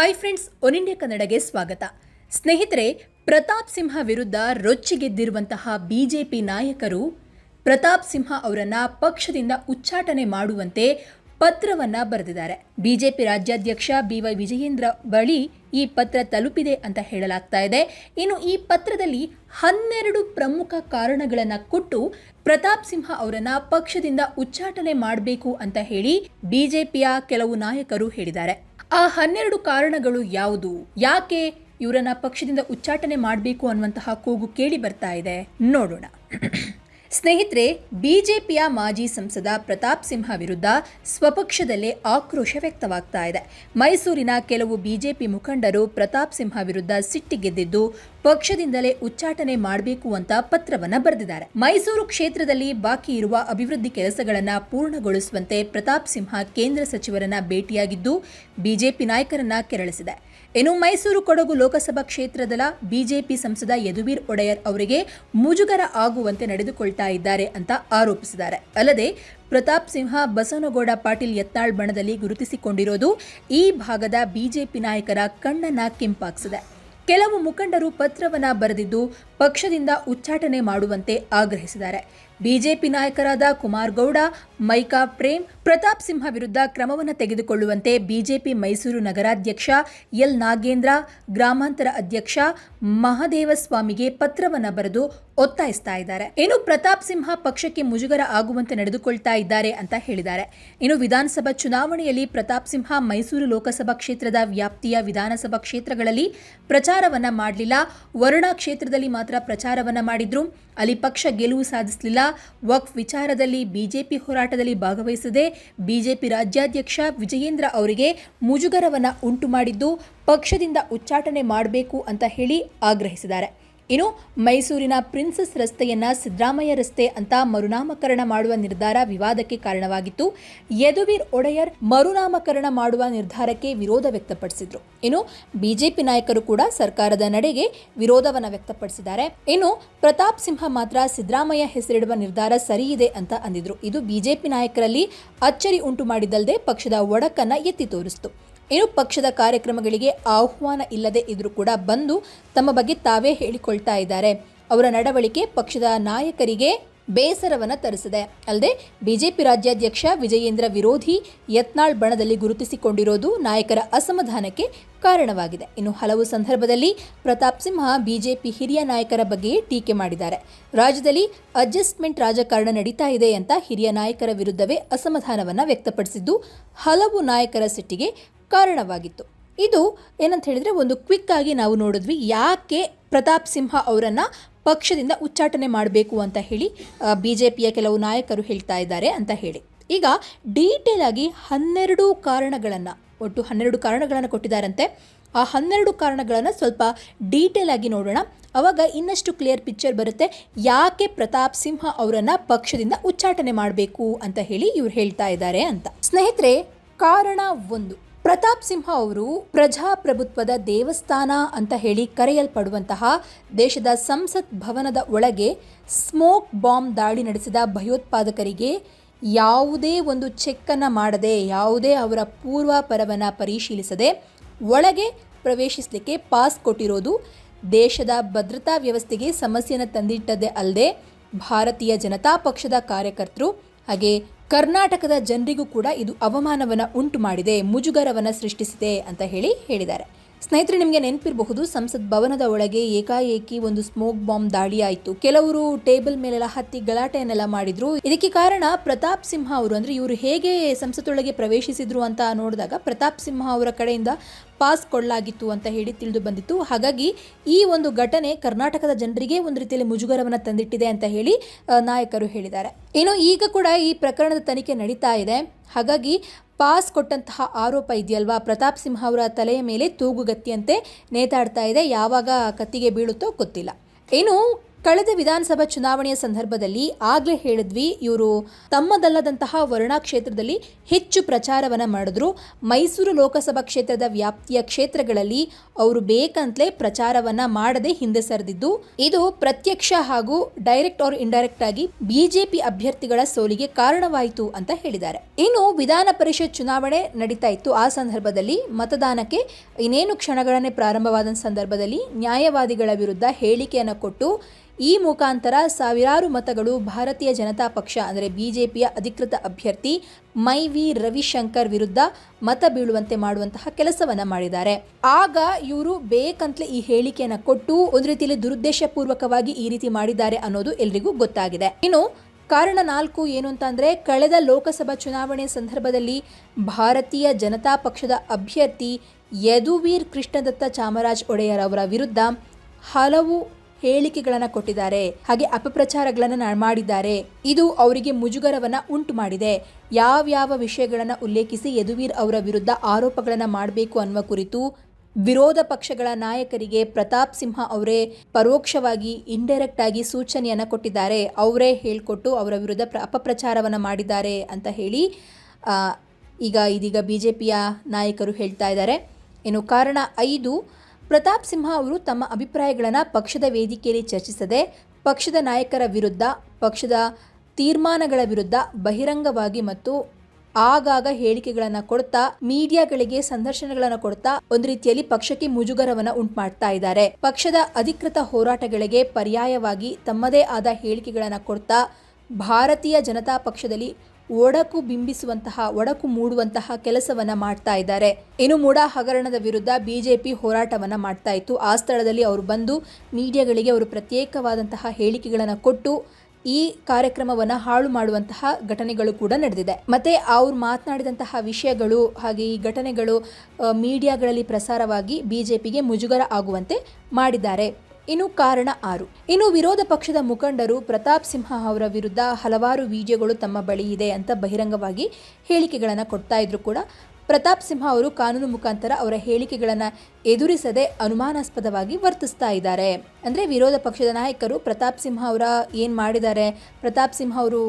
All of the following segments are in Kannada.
ಹಾಯ್ ಫ್ರೆಂಡ್ಸ್ ಒನ್ ಇಂಡಿಯಾ ಕನ್ನಡಗೆ ಸ್ವಾಗತ. ಸ್ನೇಹಿತರೆ, ಪ್ರತಾಪ್ ಸಿಂಹ ವಿರುದ್ಧ ರೊಚ್ಚಿಗೆದ್ದಿರುವಂತಹ ಬಿಜೆಪಿ ನಾಯಕರು ಪ್ರತಾಪ್ ಸಿಂಹ ಅವರನ್ನು ಪಕ್ಷದಿಂದ ಉಚ್ಚಾಟನೆ ಮಾಡುವಂತೆ ಪತ್ರವನ್ನ ಬರೆದಿದ್ದಾರೆ. ಬಿಜೆಪಿ ರಾಜ್ಯಾಧ್ಯಕ್ಷ ಬಿವೈ ವಿಜಯೇಂದ್ರ ಬಳಿ ಈ ಪತ್ರ ತಲುಪಿದೆ ಅಂತ ಹೇಳಲಾಗ್ತಾ ಇದೆ. ಇನ್ನು ಈ ಪತ್ರದಲ್ಲಿ ಹನ್ನೆರಡು ಪ್ರಮುಖ ಕಾರಣಗಳನ್ನು ಕೊಟ್ಟು ಪ್ರತಾಪ್ ಸಿಂಹ ಅವರನ್ನ ಪಕ್ಷದಿಂದ ಉಚ್ಚಾಟನೆ ಮಾಡಬೇಕು ಅಂತ ಹೇಳಿ ಬಿಜೆಪಿಯ ಕೆಲವು ನಾಯಕರು ಹೇಳಿದ್ದಾರೆ. ಆ ಹನ್ನೆರಡು ಕಾರಣಗಳು ಯಾವುದು? ಯಾಕೆ ಇವರನ್ನ ಪಕ್ಷದಿಂದ ಉಚ್ಚಾಟನೆ ಮಾಡಬೇಕು ಅನ್ನುವಂತಹ ಕೂಗು ಕೇಳಿ ಬರ್ತಾ ಇದೆ. ನೋಡೋಣ. ಸ್ನೇಹಿತರೆ, ಬಿಜೆಪಿಯ ಮಾಜಿ ಸಂಸದ ಪ್ರತಾಪ್ ಸಿಂಹ ವಿರುದ್ಧ ಸ್ವಪಕ್ಷದಲ್ಲೇ ಆಕ್ರೋಶ ವ್ಯಕ್ತವಾಗ್ತಾ ಇದೆ. ಮೈಸೂರಿನ ಕೆಲವು ಬಿಜೆಪಿ ಮುಖಂಡರು ಪ್ರತಾಪ್ ಸಿಂಹ ವಿರುದ್ಧ ಸಿಟ್ಟಿಗೆದ್ದಿದ್ದು ಪಕ್ಷದಿಂದಲೇ ಉಚ್ಚಾಟನೆ ಮಾಡಬೇಕು ಅಂತ ಪತ್ರವನ್ನ ಬರೆದಿದ್ದಾರೆ. ಮೈಸೂರು ಕ್ಷೇತ್ರದಲ್ಲಿ ಬಾಕಿ ಇರುವ ಅಭಿವೃದ್ಧಿ ಕೆಲಸಗಳನ್ನ ಪೂರ್ಣಗೊಳಿಸುವಂತೆ ಪ್ರತಾಪ್ ಸಿಂಹ ಕೇಂದ್ರ ಸಚಿವರನ್ನ ಭೇಟಿಯಾಗಿದ್ದು, ಬಿಜೆಪಿ ನಾಯಕರನ್ನ ಕೆರಳಿಸಿದೆ. ಇನ್ನು ಮೈಸೂರು ಕೊಡಗು ಲೋಕಸಭಾ ಕ್ಷೇತ್ರದ ಬಿಜೆಪಿ ಸಂಸದ ಯದುವೀರ್ ಒಡೆಯರ್ ಅವರಿಗೆ ಮುಜುಗರ ಆಗುವಂತೆ ನಡೆದುಕೊಳ್ತಾ ಇದ್ದಾರೆ ಅಂತ ಆರೋಪಿಸಿದ್ದಾರೆ. ಅಲ್ಲದೆ, ಪ್ರತಾಪ್ ಸಿಂಹ ಬಸವನಗೌಡ ಪಾಟೀಲ್ ಯತ್ನಾಳ್ ಬಣದಲ್ಲಿ ಗುರುತಿಸಿಕೊಂಡಿರೋದು ಈ ಭಾಗದ ಬಿಜೆಪಿ ನಾಯಕರ ಕಣ್ಣನ್ನ ಕೆಂಪಾಗಿಸಿದೆ. ಕೆಲವು ಮುಖಂಡರು ಪತ್ರವನ್ನ ಬರೆದಿದ್ದು ಪಕ್ಷದಿಂದ ಉಚ್ಚಾಟನೆ ಮಾಡುವಂತೆ ಆಗ್ರಹಿಸಿದ್ದಾರೆ. ಬಿಜೆಪಿ ನಾಯಕರಾದ ಕುಮಾರ್ ಗೌಡ ಮೈಕಾ ಪ್ರೇಮ್, ಪ್ರತಾಪ್ ಸಿಂಹ ವಿರುದ್ಧ ಕ್ರಮವನ್ನು ತೆಗೆದುಕೊಳ್ಳುವಂತೆ ಬಿಜೆಪಿ ಮೈಸೂರು ನಗರಾಧ್ಯಕ್ಷ ಎಲ್ ನಾಗೇಂದ್ರ, ಗ್ರಾಮಾಂತರ ಅಧ್ಯಕ್ಷ ಮಹಾದೇವಸ್ವಾಮಿಗೆ ಪತ್ರವನ್ನು ಬರೆದು ಒತ್ತಾಯಿಸ್ತಾ ಇದ್ದಾರೆ. ಇನ್ನು ಪ್ರತಾಪ್ ಸಿಂಹ ಪಕ್ಷಕ್ಕೆ ಮುಜುಗರ ಆಗುವಂತೆ ನಡೆದುಕೊಳ್ತಾ ಇದ್ದಾರೆ ಅಂತ ಹೇಳಿದ್ದಾರೆ. ಇನ್ನು ವಿಧಾನಸಭಾ ಚುನಾವಣೆಯಲ್ಲಿ ಪ್ರತಾಪ್ ಸಿಂಹ ಮೈಸೂರು ಲೋಕಸಭಾ ಕ್ಷೇತ್ರದ ವ್ಯಾಪ್ತಿಯ ವಿಧಾನಸಭಾ ಕ್ಷೇತ್ರಗಳಲ್ಲಿ ಪ್ರಚಾರವನ್ನ ಮಾಡಲಿಲ್ಲ. ವರುಣಾ ಕ್ಷೇತ್ರದಲ್ಲಿ ಮಾತ್ರ ಪ್ರಚಾರವನ್ನ ಮಾಡಿದ್ರು. ಅಲ್ಲಿ ಪಕ್ಷ ಗೆಲುವು ಸಾಧಿಸಲಿಲ್ಲ. ವಕ್ಫ್ ವಿಚಾರದಲ್ಲಿ ಬಿಜೆಪಿ ಹೋರಾಟದಲ್ಲಿ ಭಾಗವಹಿಸದೆ ಬಿಜೆಪಿ ರಾಜ್ಯಾಧ್ಯಕ್ಷ ವಿಜಯೇಂದ್ರ ಅವರಿಗೆ ಮುಜುಗರವನ್ನು ಉಂಟು ಮಾಡಿದ್ದು, ಪಕ್ಷದಿಂದ ಉಚ್ಚಾಟನೆ ಮಾಡಬೇಕು ಅಂತ ಹೇಳಿ ಆಗ್ರಹಿಸಿದ್ದಾರೆ. ಇನ್ನು ಮೈಸೂರಿನ ಪ್ರಿನ್ಸಸ್ ರಸ್ತೆಯನ್ನ ಸಿದ್ದರಾಮಯ್ಯ ರಸ್ತೆ ಅಂತ ಮರುನಾಮಕರಣ ಮಾಡುವ ನಿರ್ಧಾರ ವಿವಾದಕ್ಕೆ ಕಾರಣವಾಗಿತ್ತು. ಯದುವೀರ್ ಒಡೆಯರ್ ಮರುನಾಮಕರಣ ಮಾಡುವ ನಿರ್ಧಾರಕ್ಕೆ ವಿರೋಧ ವ್ಯಕ್ತಪಡಿಸಿದ್ರು. ಇನ್ನು ಬಿಜೆಪಿ ನಾಯಕರು ಕೂಡ ಸರ್ಕಾರದ ನಡೆಗೆ ವಿರೋಧವನ್ನು ವ್ಯಕ್ತಪಡಿಸಿದ್ದಾರೆ. ಇನ್ನು ಪ್ರತಾಪ್ ಸಿಂಹ ಮಾತ್ರ ಸಿದ್ದರಾಮಯ್ಯ ಹೆಸರಿಡುವ ನಿರ್ಧಾರ ಸರಿಯಿದೆ ಅಂತ ಅಂದಿದ್ರು. ಇದು ಬಿಜೆಪಿ ನಾಯಕರಲ್ಲಿ ಅಚ್ಚರಿ ಉಂಟು ಮಾಡಿದ್ದಲ್ಲದೆ ಪಕ್ಷದ ಒಡಕನ್ನ ಎತ್ತಿ ತೋರಿಸಿತು. ಇನ್ನು ಪಕ್ಷದ ಕಾರ್ಯಕ್ರಮಗಳಿಗೆ ಆಹ್ವಾನ ಇಲ್ಲದೆ ಇದ್ರೂ ಕೂಡ ಬಂದು ತಮ್ಮ ಬಗ್ಗೆ ತಾವೇ ಹೇಳಿಕೊಳ್ತಾ ಇದ್ದಾರೆ. ಅವರ ನಡವಳಿಕೆ ಪಕ್ಷದ ನಾಯಕರಿಗೆ ಬೇಸರವನ್ನು ತರಿಸಿದೆ. ಅಲ್ಲದೆ ಬಿಜೆಪಿ ರಾಜ್ಯಾಧ್ಯಕ್ಷ ವಿಜಯೇಂದ್ರ ವಿರೋಧಿ ಯತ್ನಾಳ್ ಬಣದಲ್ಲಿ ಗುರುತಿಸಿಕೊಂಡಿರೋದು ನಾಯಕರ ಅಸಮಾಧಾನಕ್ಕೆ ಕಾರಣವಾಗಿದೆ. ಇನ್ನು ಹಲವು ಸಂದರ್ಭದಲ್ಲಿ ಪ್ರತಾಪ್ ಸಿಂಹ ಬಿಜೆಪಿ ಹಿರಿಯ ನಾಯಕರ ಬಗ್ಗೆಯೇ ಟೀಕೆ ಮಾಡಿದ್ದಾರೆ. ರಾಜ್ಯದಲ್ಲಿ ಅಡ್ಜಸ್ಟ್ಮೆಂಟ್ ರಾಜಕಾರಣ ನಡೀತಾ ಇದೆ ಅಂತ ಹಿರಿಯ ನಾಯಕರ ವಿರುದ್ಧವೇ ಅಸಮಾಧಾನವನ್ನು ವ್ಯಕ್ತಪಡಿಸಿದ್ದು ಹಲವು ನಾಯಕರ ಸಿಟ್ಟಿಗೆ ಕಾರಣವಾಗಿತ್ತು. ಇದು ಏನಂತ ಹೇಳಿದರೆ ಒಂದು ಕ್ವಿಕ್ ಆಗಿ ನಾವು ನೋಡಿದ್ವಿ ಯಾಕೆ ಪ್ರತಾಪ್ ಸಿಂಹ ಅವರನ್ನು ಪಕ್ಷದಿಂದ ಉಚ್ಚಾಟನೆ ಮಾಡಬೇಕು ಅಂತ ಹೇಳಿ ಬಿ ಜೆ ಪಿಯ ಕೆಲವು ನಾಯಕರು ಹೇಳ್ತಾ ಇದ್ದಾರೆ ಅಂತ ಹೇಳಿ. ಈಗ ಡೀಟೇಲ್ ಆಗಿ ಹನ್ನೆರಡು ಕಾರಣಗಳನ್ನು, ಒಟ್ಟು ಹನ್ನೆರಡು ಕಾರಣಗಳನ್ನು ಕೊಟ್ಟಿದ್ದಾರಂತೆ. ಆ ಹನ್ನೆರಡು ಕಾರಣಗಳನ್ನು ಸ್ವಲ್ಪ ಡೀಟೇಲ್ ಆಗಿ ನೋಡೋಣ. ಅವಾಗ ಇನ್ನಷ್ಟು ಕ್ಲಿಯರ್ ಪಿಕ್ಚರ್ ಬರುತ್ತೆ. ಯಾಕೆ ಪ್ರತಾಪ್ ಸಿಂಹ ಅವರನ್ನು ಪಕ್ಷದಿಂದ ಉಚ್ಚಾಟನೆ ಮಾಡಬೇಕು ಅಂತ ಹೇಳಿ ಇವ್ರು ಹೇಳ್ತಾ ಇದ್ದಾರೆ ಅಂತ. ಸ್ನೇಹಿತರೆ, ಕಾರಣ ಒಂದು. ಪ್ರತಾಪ್ ಸಿಂಹ ಅವರು ಪ್ರಜಾಪ್ರಭುತ್ವದ ದೇವಸ್ಥಾನ ಅಂತ ಹೇಳಿ ಕರೆಯಲ್ಪಡುವಂತಹ ದೇಶದ ಸಂಸತ್ ಭವನದ ಒಳಗೆ ಸ್ಮೋಕ್ ಬಾಂಬ್ ದಾಳಿ ನಡೆಸಿದ ಭಯೋತ್ಪಾದಕರಿಗೆ ಯಾವುದೇ ಒಂದು ಚೆಕ್ಕನ್ನು ಮಾಡದೆ, ಯಾವುದೇ ಅವರ ಪೂರ್ವಾಪರವನ್ನು ಪರಿಶೀಲಿಸದೆ ಒಳಗೆ ಪ್ರವೇಶಿಸಲಿಕ್ಕೆ ಪಾಸ್ ಕೊಟ್ಟಿರೋದು ದೇಶದ ಭದ್ರತಾ ವ್ಯವಸ್ಥೆಗೆ ಸಮಸ್ಯೆಯನ್ನು ತಂದಿಟ್ಟದೆ ಅಲ್ಲದೆ ಭಾರತೀಯ ಜನತಾ ಪಕ್ಷದ ಕಾರ್ಯಕರ್ತರು ಹಾಗೆ ಕರ್ನಾಟಕದ ಜನರಿಗೂ ಕೂಡ ಇದು ಅವಮಾನವನ್ನು ಉಂಟು ಮಾಡಿದೆ, ಮುಜುಗರವನ್ನು ಸೃಷ್ಟಿಸಿದೆ ಅಂತ ಹೇಳಿ ಹೇಳಿದ್ದಾರೆ. ಸ್ನೇಹಿತರೆ, ನಿಮಗೆ ನೆನಪಿರಬಹುದು, ಸಂಸತ್ ಭವನದ ಒಳಗೆ ಏಕಾಏಕಿ ಒಂದು ಸ್ಮೋಕ್ ಬಾಂಬ್ ದಾಳಿ ಆಯಿತು ಕೆಲವರು ಟೇಬಲ್ ಮೇಲೆಲ್ಲ ಹತ್ತಿ ಗಲಾಟೆಯನ್ನೆಲ್ಲ ಮಾಡಿದ್ರು. ಇದಕ್ಕೆ ಕಾರಣ ಪ್ರತಾಪ್ ಸಿಂಹ ಅವರು. ಅಂದ್ರೆ ಇವರು ಹೇಗೆ ಸಂಸತ್ತೊಳಗೆ ಪ್ರವೇಶಿಸಿದ್ರು ಅಂತ ನೋಡಿದಾಗ ಪ್ರತಾಪ್ ಸಿಂಹ ಅವರ ಕಡೆಯಿಂದ ಪಾಸ್ ಕೊಡಲಾಗಿತ್ತು ಅಂತ ಹೇಳಿ ತಿಳಿದು ಬಂದಿತ್ತು. ಹಾಗಾಗಿ ಈ ಒಂದು ಘಟನೆ ಕರ್ನಾಟಕದ ಜನರಿಗೆ ಒಂದು ರೀತಿಯಲ್ಲಿ ಮುಜುಗರವನ್ನು ತಂದಿಟ್ಟಿದೆ ಅಂತ ಹೇಳಿ ನಾಯಕರು ಹೇಳಿದ್ದಾರೆ. ಇನ್ನು ಈಗ ಕೂಡ ಈ ಪ್ರಕರಣದ ತನಿಖೆ ನಡೀತಾ ಇದೆ. ಹಾಗಾಗಿ ಪಾಸ್ ಕೊಟ್ಟಂತಹ ಆರೋಪ ಇದೆಯಲ್ವಾ? ಪ್ರತಾಪ್ ಸಿಂಹ ಅವರ ತಲೆಯ ಮೇಲೆ ತೂಗುಗತ್ತಿಯಂತೆ ನೇತಾಡ್ತಾ ಇದೆ. ಯಾವಾಗ ಕತ್ತಿಗೆ ಬೀಳುತ್ತೋ ಗೊತ್ತಿಲ್ಲ. ಇನ್ನು ಕಳೆದ ವಿಧಾನಸಭಾ ಚುನಾವಣೆಯ ಸಂದರ್ಭದಲ್ಲಿ ಆಗಲೇ ಹೇಳಿದ್ವಿ, ಇವರು ತಮ್ಮದಲ್ಲದಂತಹ ವರ್ಣಾ ಕ್ಷೇತ್ರದಲ್ಲಿ ಹೆಚ್ಚು ಪ್ರಚಾರವನ್ನ ಮಾಡಿದ್ರು. ಮೈಸೂರು ಲೋಕಸಭಾ ಕ್ಷೇತ್ರದ ವ್ಯಾಪ್ತಿಯ ಕ್ಷೇತ್ರಗಳಲ್ಲಿ ಅವರು ಬೇಕಂತಲೇ ಪ್ರಚಾರವನ್ನ ಮಾಡದೆ ಹಿಂದೆ ಸರಿದಿದ್ದು. ಇದು ಪ್ರತ್ಯಕ್ಷ ಹಾಗೂ ಡೈರೆಕ್ಟ್ ಆರ್ ಇಂಡೈರೆಕ್ಟ್ ಆಗಿ ಬಿಜೆಪಿ ಅಭ್ಯರ್ಥಿಗಳ ಸೋಲಿಗೆ ಕಾರಣವಾಯಿತು ಅಂತ ಹೇಳಿದ್ದಾರೆ. ಇನ್ನು ವಿಧಾನ ಪರಿಷತ್ ಚುನಾವಣೆ ನಡೀತಾ ಇತ್ತು. ಆ ಸಂದರ್ಭದಲ್ಲಿ ಮತದಾನಕ್ಕೆ ಇನ್ನೇನು ಕ್ಷಣಗಳನ್ನೇ ಪ್ರಾರಂಭವಾದ ಸಂದರ್ಭದಲ್ಲಿ ನ್ಯಾಯವಾದಿಗಳ ವಿರುದ್ಧ ಹೇಳಿಕೆಯನ್ನು ಕೊಟ್ಟು ಈ ಮುಖಾಂತರ ಸಾವಿರಾರು ಮತಗಳು ಭಾರತೀಯ ಜನತಾ ಪಕ್ಷ, ಅಂದರೆ ಬಿಜೆಪಿಯ ಅಧಿಕೃತ ಅಭ್ಯರ್ಥಿ ಮೈ ವಿ ರವಿಶಂಕರ್ ವಿರುದ್ಧ ಮತ ಬೀಳುವಂತೆ ಮಾಡುವಂತಹ ಕೆಲಸವನ್ನ ಮಾಡಿದ್ದಾರೆ. ಆಗ ಇವರು ಬೇಕಂತಲೇ ಈ ಹೇಳಿಕೆಯನ್ನು ಕೊಟ್ಟು ಒಂದು ರೀತಿಯಲ್ಲಿ ದುರುದ್ದೇಶಪೂರ್ವಕವಾಗಿ ಈ ರೀತಿ ಮಾಡಿದ್ದಾರೆ ಅನ್ನೋದು ಎಲ್ರಿಗೂ ಗೊತ್ತಾಗಿದೆ. ಇನ್ನು ಕಾರಣ ನಾಲ್ಕು ಏನು ಅಂತ ಅಂದರೆ, ಕಳೆದ ಲೋಕಸಭಾ ಚುನಾವಣೆ ಸಂದರ್ಭದಲ್ಲಿ ಭಾರತೀಯ ಜನತಾ ಪಕ್ಷದ ಅಭ್ಯರ್ಥಿ ಯದುವೀರ್ ಕೃಷ್ಣದತ್ತ ಚಾಮರಾಜ್ ಒಡೆಯರ್ ಅವರ ವಿರುದ್ಧ ಹಲವು ಹೇಳಿಕೆಗಳನ್ನು ಕೊಟ್ಟಿದ್ದಾರೆ, ಹಾಗೆ ಅಪಪ್ರಚಾರಗಳನ್ನು ಮಾಡಿದ್ದಾರೆ. ಇದು ಅವರಿಗೆ ಮುಜುಗರವನ್ನ ಉಂಟು ಮಾಡಿದೆ ಯಾವ್ಯಾವ ವಿಷಯಗಳನ್ನು ಉಲ್ಲೇಖಿಸಿ ಯದುವೀರ್ ಅವರ ವಿರುದ್ಧ ಆರೋಪಗಳನ್ನು ಮಾಡಬೇಕು ಅನ್ನುವ ಕುರಿತು ವಿರೋಧ ಪಕ್ಷಗಳ ನಾಯಕರಿಗೆ ಪ್ರತಾಪ್ ಸಿಂಹ ಅವರೇ ಪರೋಕ್ಷವಾಗಿ ಇಂಡೈರೆಕ್ಟ್ ಆಗಿ ಸೂಚನೆಯನ್ನು ಕೊಟ್ಟಿದ್ದಾರೆ. ಅವರೇ ಹೇಳಿಕೊಟ್ಟು ಅವರ ವಿರುದ್ಧ ಪ್ರ, ಅಪಪ್ರಚಾರವನ್ನು ಮಾಡಿದ್ದಾರೆ ಅಂತ ಹೇಳಿ ಈಗ ಇದೀಗ ಬಿ ಜೆ ಪಿಯ ನಾಯಕರು ಹೇಳ್ತಾ ಇದ್ದಾರೆ. ಏನು ಕಾರಣ ಐದು ಪ್ರತಾಪ್ ಸಿಂಹ ಅವರು ತಮ್ಮ ಅಭಿಪ್ರಾಯಗಳನ್ನು ಪಕ್ಷದ ವೇದಿಕೆಯಲ್ಲಿ ಚರ್ಚಿಸದೆ, ಪಕ್ಷದ ನಾಯಕರ ವಿರುದ್ಧ, ಪಕ್ಷದ ತೀರ್ಮಾನಗಳ ವಿರುದ್ಧ ಬಹಿರಂಗವಾಗಿ ಮತ್ತು ಆಗಾಗ ಹೇಳಿಕೆಗಳನ್ನು ಕೊಡ್ತಾ, ಮೀಡಿಯಾಗಳಿಗೆ ಸಂದರ್ಶನಗಳನ್ನು ಕೊಡ್ತಾ ಒಂದು ರೀತಿಯಲ್ಲಿ ಪಕ್ಷಕ್ಕೆ ಮುಜುಗರವನ್ನ ಉಂಟು ಮಾಡ್ತಾ ಇದ್ದಾರೆ. ಪಕ್ಷದ ಅಧಿಕೃತ ಹೋರಾಟಗಳಿಗೆ ಪರ್ಯಾಯವಾಗಿ ತಮ್ಮದೇ ಆದ ಹೇಳಿಕೆಗಳನ್ನು ಕೊಡ್ತಾ, ಭಾರತೀಯ ಜನತಾ ಪಕ್ಷದಲ್ಲಿ ಒಡಕು ಬಿಂಬಿಸುವಂತಹ, ಒಡಕು ಮೂಡುವಂತಹ ಕೆಲಸವನ್ನ ಮಾಡ್ತಾ ಇದ್ದಾರೆ. ಇನ್ನು ಮೂಡ ಹಗರಣದ ವಿರುದ್ಧ ಬಿಜೆಪಿ ಹೋರಾಟವನ್ನ ಮಾಡ್ತಾ ಇತ್ತು. ಆ ಸ್ಥಳದಲ್ಲಿ ಅವರು ಬಂದು ಮೀಡಿಯಾಗಳಿಗೆ ಅವರು ಪ್ರತ್ಯೇಕವಾದಂತಹ ಹೇಳಿಕೆಗಳನ್ನು ಕೊಟ್ಟು ಈ ಕಾರ್ಯಕ್ರಮವನ್ನು ಹಾಳು ಮಾಡುವಂತಹ ಘಟನೆಗಳು ಕೂಡ ನಡೆದಿದೆ. ಮತ್ತೆ ಅವ್ರು ಮಾತನಾಡಿದಂತಹ ವಿಷಯಗಳು ಹಾಗೆ ಈ ಘಟನೆಗಳು ಮೀಡಿಯಾಗಳಲ್ಲಿ ಪ್ರಸಾರವಾಗಿ ಬಿಜೆಪಿಗೆ ಮುಜುಗರ ಆಗುವಂತೆ ಮಾಡಿದ್ದಾರೆ. ಇನ್ನು ಕಾರಣ ಆರು. ಇನ್ನು ವಿರೋಧ ಪಕ್ಷದ ಮುಖಂಡರು ಪ್ರತಾಪ್ ಸಿಂಹ ಅವರ ವಿರುದ್ಧ ಹಲವಾರು ವಿಡಿಯೋಗಳು ತಮ್ಮ ಬಳಿ ಇದೆ ಅಂತ ಬಹಿರಂಗವಾಗಿ ಹೇಳಿಕೆಗಳನ್ನು ಕೊಡ್ತಾ ಇದ್ರು ಕೂಡ. ಪ್ರತಾಪ್ ಸಿಂಹ ಅವರು ಕಾನೂನು ಮುಖಾಂತರ ಅವರ ಹೇಳಿಕೆಗಳನ್ನು ಎದುರಿಸದೆ ಅನುಮಾನಾಸ್ಪದವಾಗಿ ವರ್ತಿಸ್ತಾ ಇದ್ದಾರೆ. ಅಂದರೆ ವಿರೋಧ ಪಕ್ಷದ ನಾಯಕರು ಪ್ರತಾಪ್ ಸಿಂಹ ಅವರ ಏನು ಮಾಡಿದ್ದಾರೆ? ಪ್ರತಾಪ್ ಸಿಂಹ ಅವರು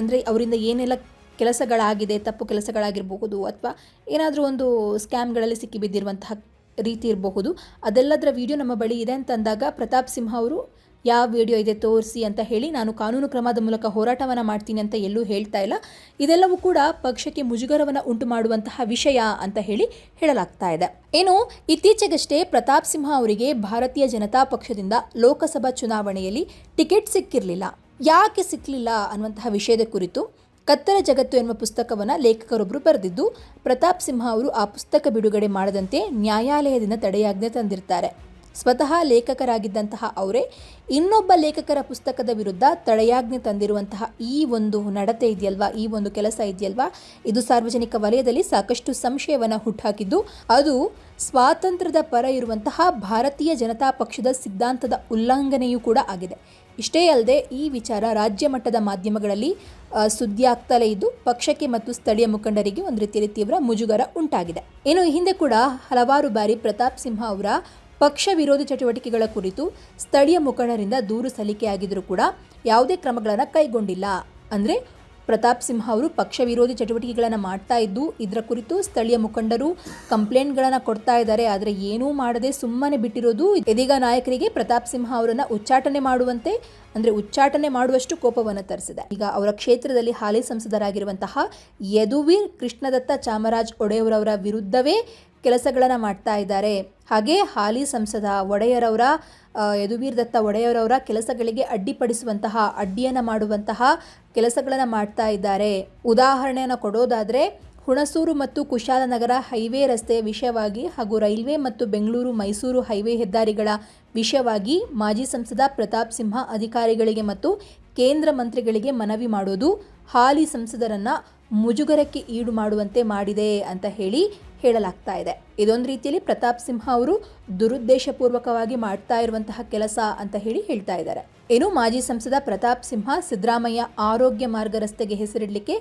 ಅಂದರೆ ಅವರಿಂದ ಏನೆಲ್ಲ ಕೆಲಸಗಳಾಗಿದೆ? ತಪ್ಪು ಕೆಲಸಗಳಾಗಿರಬಹುದು ಅಥವಾ ಏನಾದರೂ ಒಂದು ಸ್ಕ್ಯಾಮ್ಗಳಲ್ಲಿ ಸಿಕ್ಕಿಬಿದ್ದಿರುವಂತಹ ರೀತಿ ಇರಬಹುದು. ಅದೆಲ್ಲದರ ವಿಡಿಯೋ ನಮ್ಮ ಬಳಿ ಇದೆ ಅಂತಂದಾಗ ಪ್ರತಾಪ್ ಸಿಂಹ ಅವರು, ಯಾವ ವಿಡಿಯೋ ಇದೆ ತೋರಿಸಿ ಅಂತ ಹೇಳಿ ನಾನು ಕಾನೂನು ಕ್ರಮದ ಮೂಲಕ ಹೋರಾಟವನ್ನು ಮಾಡ್ತೀನಿ ಅಂತ ಎಲ್ಲೂ ಹೇಳ್ತಾ ಇಲ್ಲ. ಇದೆಲ್ಲವೂ ಕೂಡ ಪಕ್ಷಕ್ಕೆ ಮುಜುಗರವನ್ನು ಉಂಟು ಮಾಡುವಂತಹ ವಿಷಯ ಅಂತ ಹೇಳಿ ಹೇಳಲಾಗ್ತಾ ಇದೆ. ಏನು, ಇತ್ತೀಚೆಗಷ್ಟೇ ಪ್ರತಾಪ್ ಸಿಂಹ ಅವರಿಗೆ ಭಾರತೀಯ ಜನತಾ ಪಕ್ಷದಿಂದ ಲೋಕಸಭಾ ಚುನಾವಣೆಯಲ್ಲಿ ಟಿಕೆಟ್ ಸಿಕ್ಕಿರಲಿಲ್ಲ. ಯಾಕೆ ಸಿಕ್ಕಲಿಲ್ಲ ಅನ್ನುವಂತಹ ವಿಷಯದ ಕುರಿತು ಕತ್ತರ ಜಗತ್ತು ಎನ್ನುವ ಪುಸ್ತಕವನ್ನು ಲೇಖಕರೊಬ್ಬರು ಬರೆದಿದ್ದು, ಪ್ರತಾಪ್ ಸಿಂಹ ಅವರು ಆ ಪುಸ್ತಕ ಬಿಡುಗಡೆ ಮಾಡದಂತೆ ನ್ಯಾಯಾಲಯದಿಂದ ತಡೆಯಾಜ್ಞೆ ತಂದಿರ್ತಾರೆ. ಸ್ವತಃ ಲೇಖಕರಾಗಿದ್ದಂತಹ ಅವರೇ ಇನ್ನೊಬ್ಬ ಲೇಖಕರ ಪುಸ್ತಕದ ವಿರುದ್ಧ ತಡೆಯಾಜ್ಞೆ ತಂದಿರುವಂತಹ ಈ ಒಂದು ನಡತೆ ಇದೆಯಲ್ವಾ? ಈ ಒಂದು ಕೆಲಸ ಇದೆಯಲ್ವಾ? ಇದು ಸಾರ್ವಜನಿಕ ವಲಯದಲ್ಲಿ ಸಾಕಷ್ಟು ಸಂಶಯವನ್ನು ಹುಟ್ಟಾಕಿದ್ದು ಅದು ಸ್ವಾತಂತ್ರ್ಯದ ಪರ ಇರುವಂತಹ ಭಾರತೀಯ ಜನತಾ ಪಕ್ಷದ ಸಿದ್ಧಾಂತದ ಉಲ್ಲಂಘನೆಯೂ ಕೂಡ ಆಗಿದೆ. ಇಷ್ಟೇ ಅಲ್ಲದೆ ಈ ವಿಚಾರ ರಾಜ್ಯ ಮಟ್ಟದ ಮಾಧ್ಯಮಗಳಲ್ಲಿ ಸುದ್ದಿ ಆಗ್ತಲೇ ಇದ್ದು, ಪಕ್ಷಕ್ಕೆ ಮತ್ತು ಸ್ಥಳೀಯ ಮುಖಂಡರಿಗೆ ಒಂದು ರೀತಿಯಲ್ಲಿ ತೀವ್ರ ಮುಜುಗರ ಉಂಟಾಗಿದೆ. ಇನ್ನು ಹಿಂದೆ ಕೂಡ ಹಲವಾರು ಬಾರಿ ಪ್ರತಾಪ್ ಸಿಂಹ ಅವರ ಪಕ್ಷ ವಿರೋಧಿ ಚಟುವಟಿಕೆಗಳ ಕುರಿತು ಸ್ಥಳೀಯ ಮುಖಂಡರಿಂದ ದೂರು ಸಲ್ಲಿಕೆಯಾಗಿದ್ದರೂ ಕೂಡ ಯಾವುದೇ ಕ್ರಮಗಳನ್ನು ಕೈಗೊಂಡಿಲ್ಲ. ಅಂದರೆ ಪ್ರತಾಪ್ ಸಿಂಹ ಅವರು ಪಕ್ಷ ವಿರೋಧಿ ಚಟುವಟಿಕೆಗಳನ್ನು ಮಾಡ್ತಾ ಇದ್ದು, ಇದರ ಕುರಿತು ಸ್ಥಳೀಯ ಮುಖಂಡರು ಕಂಪ್ಲೇಂಟ್ಗಳನ್ನು ಕೊಡ್ತಾ ಇದ್ದಾರೆ. ಆದರೆ ಏನೂ ಮಾಡದೆ ಸುಮ್ಮನೆ ಬಿಟ್ಟಿರೋದು ಇದೀಗ ನಾಯಕರಿಗೆ ಪ್ರತಾಪ್ ಸಿಂಹ ಅವರನ್ನು ಉಚ್ಚಾಟನೆ ಮಾಡುವಂತೆ, ಅಂದರೆ ಉಚ್ಚಾಟನೆ ಮಾಡುವಷ್ಟು ಕೋಪವನ್ನು ತರಿಸಿದೆ. ಈಗ ಅವರ ಕ್ಷೇತ್ರದಲ್ಲಿ ಹಾಲಿ ಸಂಸದರಾಗಿರುವಂತಹ ಯದುವೀರ್ ಕೃಷ್ಣದತ್ತ ಚಾಮರಾಜ್ ಒಡೆಯವರವರ ವಿರುದ್ಧವೇ ಕೆಲಸಗಳನ್ನು ಮಾಡ್ತಾ ಇದ್ದಾರೆ. ಹಾಗೆ ಹಾಲಿ ಸಂಸದ ಒಡೆಯರವರ ಯದುವೀರ್ ದತ್ತ ಒಡೆಯರವರ ಕೆಲಸಗಳಿಗೆ ಅಡ್ಡಿಪಡಿಸುವಂತಹ, ಅಡ್ಡಿಯನ್ನು ಮಾಡುವಂತಹ ಕೆಲಸಗಳನ್ನು ಮಾಡ್ತಾ ಇದ್ದಾರೆ. ಉದಾಹರಣೆಯನ್ನು ಕೊಡೋದಾದರೆ, ಹುಣಸೂರು ಮತ್ತು ಕುಶಾಲನಗರ ಹೈವೇ ರಸ್ತೆಯ ವಿಷಯವಾಗಿ ಹಾಗೂ ರೈಲ್ವೆ ಮತ್ತು ಬೆಂಗಳೂರು ಮೈಸೂರು ಹೈವೇ ಹೆದ್ದಾರಿಗಳ ವಿಷಯವಾಗಿ ಮಾಜಿ ಸಂಸದ ಪ್ರತಾಪ್ ಸಿಂಹ ಅಧಿಕಾರಿಗಳಿಗೆ ಮತ್ತು ಕೇಂದ್ರ ಮಂತ್ರಿಗಳಿಗೆ ಮನವಿ ಮಾಡೋದು ಹಾಲಿ ಸಂಸದರನ್ನು ಮುಜುಗರಕ್ಕೆ ಈಡು ಮಾಡುವಂತೆ ಮಾಡಿದೆ ಅಂತ ಹೇಳಿ ಹೇಳಲಾಗ್ತಾ ಇದೆ. ಇದೊಂದು ರೀತಿಯಲ್ಲಿ ಪ್ರತಾಪ್ ಸಿಂಹ ಅವರು ದುರುದ್ದೇಶಪೂರ್ವಕವಾಗಿ ಮಾಡ್ತಾ ಇರುವಂತಹ ಕೆಲಸ ಅಂತ ಹೇಳಿ ಹೇಳ್ತಾ ಇದ್ದಾರೆ. ಏನು ಮಾಜಿ ಸಂಸದ ಪ್ರತಾಪ್ ಸಿಂಹ ಸಿದ್ದರಾಮಯ್ಯ ಆರೋಗ್ಯ ಮಾರ್ಗ ರಸ್ತೆಗೆ ಹೆಸರಿಡಲಿಕ್ಕೆ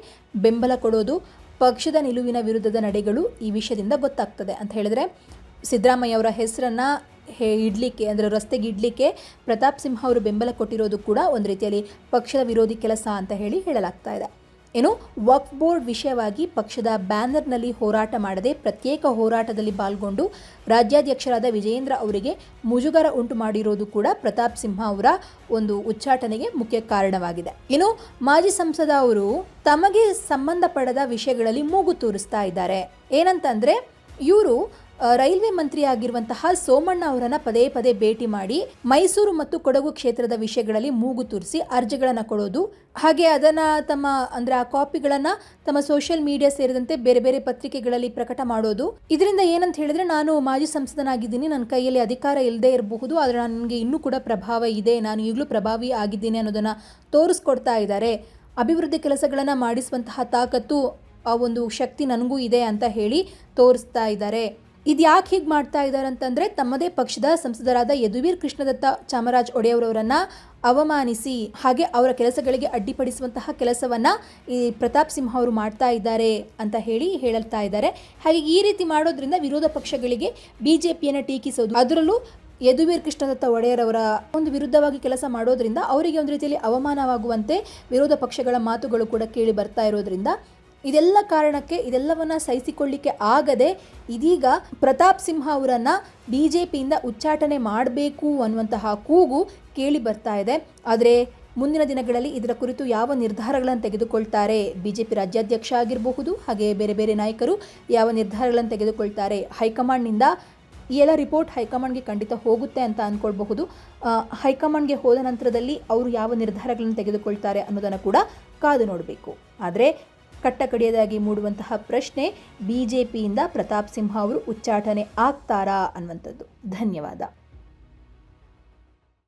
ಬೆಂಬಲ ಕೊಡೋದು, ಪಕ್ಷದ ನಿಲುವಿನ ವಿರುದ್ಧದ ನಡೆಗಳು ಈ ವಿಷಯದಿಂದ ಗೊತ್ತಾಗ್ತದೆ ಅಂತ ಹೇಳಿದ್ರೆ, ಸಿದ್ದರಾಮಯ್ಯ ಅವರ ಹೆಸರನ್ನ ಹೇ ಇಡ್ಲಿಕ್ಕೆ ಅಂದರೆ ರಸ್ತೆಗೆ ಇಡಲಿಕ್ಕೆ ಪ್ರತಾಪ್ ಸಿಂಹ ಅವರು ಬೆಂಬಲ ಕೊಟ್ಟಿರೋದು ಕೂಡ ಒಂದು ರೀತಿಯಲ್ಲಿ ಪಕ್ಷದ ವಿರೋಧಿ ಕೆಲಸ ಅಂತ ಹೇಳಿ ಹೇಳಲಾಗ್ತಾ ಇದೆ. ಇನ್ನು ವಕ್ಫ್ ಬೋರ್ಡ್ ವಿಷಯವಾಗಿ ಪಕ್ಷದ ಬ್ಯಾನರ್ನಲ್ಲಿ ಹೋರಾಟ ಮಾಡದೆ ಪ್ರತ್ಯೇಕ ಹೋರಾಟದಲ್ಲಿ ಪಾಲ್ಗೊಂಡು ರಾಜ್ಯಾಧ್ಯಕ್ಷರಾದ ವಿಜಯೇಂದ್ರ ಅವರಿಗೆ ಮುಜುಗರ ಉಂಟು ಮಾಡಿರೋದು ಕೂಡ ಪ್ರತಾಪ್ ಸಿಂಹ ಅವರ ಒಂದು ಉಚ್ಚಾಟನೆಗೆ ಮುಖ್ಯ ಕಾರಣವಾಗಿದೆ. ಇನ್ನು, ಮಾಜಿ ಸಂಸದ ಅವರು ತಮಗೆ ಸಂಬಂಧಪಡದ ವಿಷಯಗಳಲ್ಲಿ ಮೂಗು ತೂರಿಸ್ತಾ ಇದ್ದಾರೆ. ಏನಂತಂದ್ರೆ, ಇವರು ರೈಲ್ವೆ ಮಂತ್ರಿ ಆಗಿರುವಂತಹ ಸೋಮಣ್ಣ ಅವರನ್ನ ಪದೇ ಪದೇ ಭೇಟಿ ಮಾಡಿ ಮೈಸೂರು ಮತ್ತು ಕೊಡಗು ಕ್ಷೇತ್ರದ ವಿಷಯಗಳಲ್ಲಿ ಮೂಗು ತೂರಿಸಿ ಅರ್ಜಿಗಳನ್ನು ಕೊಡೋದು, ಹಾಗೆ ಅದನ್ನ ತಮ್ಮ ಅಂದ್ರೆ ಆ ಕಾಪಿಗಳನ್ನ ತಮ್ಮ ಸೋಷಿಯಲ್ ಮೀಡಿಯಾ ಸೇರಿದಂತೆ ಬೇರೆ ಬೇರೆ ಪತ್ರಿಕೆಗಳಲ್ಲಿ ಪ್ರಕಟ ಮಾಡೋದು. ಇದರಿಂದ ಏನಂತ ಹೇಳಿದ್ರೆ ನಾನು ಮಾಜಿ ಸಂಸದನಾಗಿದ್ದೀನಿ, ನನ್ನ ಕೈಯಲ್ಲಿ ಅಧಿಕಾರ ಇಲ್ಲದೆ ಇರಬಹುದು, ಆದರೆ ನನಗೆ ಇನ್ನೂ ಕೂಡ ಪ್ರಭಾವ ಇದೆ, ನಾನು ಈಗಲೂ ಪ್ರಭಾವಿ ಆಗಿದ್ದೀನಿ ಅನ್ನೋದನ್ನ ತೋರಿಸ್ಕೊಡ್ತಾ ಇದ್ದಾರೆ. ಅಭಿವೃದ್ಧಿ ಕೆಲಸಗಳನ್ನು ಮಾಡಿಸುವಂತಹ ತಾಕತ್ತು ಆ ಒಂದು ಶಕ್ತಿ ನನಗೂ ಇದೆ ಅಂತ ಹೇಳಿ ತೋರಿಸ್ತಾ ಇದ್ದಾರೆ. ಇದು ಯಾಕೆ ಹೀಗೆ ಮಾಡ್ತಾ ಇದ್ದಾರೆ ಅಂತಂದರೆ ತಮ್ಮದೇ ಪಕ್ಷದ ಸಂಸದರಾದ ಯದುವೀರ್ ಕೃಷ್ಣದತ್ತ ಚಾಮರಾಜ್ ಒಡೆಯವರವರನ್ನು ಅವಮಾನಿಸಿ, ಹಾಗೆ ಅವರ ಕೆಲಸಗಳಿಗೆ ಅಡ್ಡಿಪಡಿಸುವಂತಹ ಕೆಲಸವನ್ನು ಈ ಪ್ರತಾಪ್ ಸಿಂಹ ಅವರು ಮಾಡ್ತಾ ಇದ್ದಾರೆ ಅಂತ ಹೇಳಿ ಹೇಳುತ್ತಾ ಇದ್ದಾರೆ. ಹಾಗೆ ಈ ರೀತಿ ಮಾಡೋದ್ರಿಂದ ವಿರೋಧ ಪಕ್ಷಗಳಿಗೆ ಬಿ ಜೆ ಪಿಯನ್ನು ಟೀಕಿಸೋದು, ಅದರಲ್ಲೂ ಯದುವೀರ್ ಕೃಷ್ಣದತ್ತ ಒಡೆಯರವರ ಒಂದು ವಿರುದ್ಧವಾಗಿ ಕೆಲಸ ಮಾಡೋದ್ರಿಂದ ಅವರಿಗೆ ಒಂದು ರೀತಿಯಲ್ಲಿ ಅವಮಾನವಾಗುವಂತೆ ವಿರೋಧ ಪಕ್ಷಗಳ ಮಾತುಗಳು ಕೂಡ ಕೇಳಿ ಬರ್ತಾ ಇರೋದ್ರಿಂದ ಇದೆಲ್ಲ ಕಾರಣಕ್ಕೆ ಇದೆಲ್ಲವನ್ನ ಸಹಿಸಿಕೊಳ್ಳಿಕ್ಕೆ ಆಗದೆ ಇದೀಗ ಪ್ರತಾಪ್ ಸಿಂಹ ಅವರನ್ನ ಬಿ ಜೆ ಪಿಯಿಂದ ಉಚ್ಚಾಟನೆ ಮಾಡಬೇಕು ಅನ್ನುವಂತಹ ಕೂಗು ಕೇಳಿ ಬರ್ತಾ ಇದೆ. ಆದರೆ ಮುಂದಿನ ದಿನಗಳಲ್ಲಿ ಇದರ ಕುರಿತು ಯಾವ ನಿರ್ಧಾರಗಳನ್ನು ತೆಗೆದುಕೊಳ್ತಾರೆ? ಬಿ ಜೆ ಪಿ ರಾಜ್ಯಾಧ್ಯಕ್ಷ ಆಗಿರಬಹುದು, ಹಾಗೆ ಬೇರೆ ಬೇರೆ ನಾಯಕರು ಯಾವ ನಿರ್ಧಾರಗಳನ್ನು ತೆಗೆದುಕೊಳ್ತಾರೆ? ಹೈಕಮಾಂಡ್ನಿಂದ ಈ ಎಲ್ಲ ರಿಪೋರ್ಟ್ ಹೈಕಮಾಂಡ್ಗೆ ಖಂಡಿತ ಹೋಗುತ್ತೆ ಅಂತ ಅಂದ್ಕೊಳ್ಬಹುದು ಹೈಕಮಾಂಡ್ಗೆ ಹೋದ ನಂತರದಲ್ಲಿ ಅವರು ಯಾವ ನಿರ್ಧಾರಗಳನ್ನು ತೆಗೆದುಕೊಳ್ತಾರೆ ಅನ್ನೋದನ್ನು ಕೂಡ ಕಾದು ನೋಡಬೇಕು. ಆದರೆ ಕಟ್ಟಕಡೆಯದಾಗಿ ಮೂಡುವಂತಹ ಪ್ರಶ್ನೆ ಬಿ ಜೆ ಪ್ರತಾಪ್ ಸಿಂಹ ಅವರು ಉಚ್ಚಾಟನೆ ಆಗ್ತಾರಾ ಅನ್ನುವಂಥದ್ದು. ಧನ್ಯವಾದ.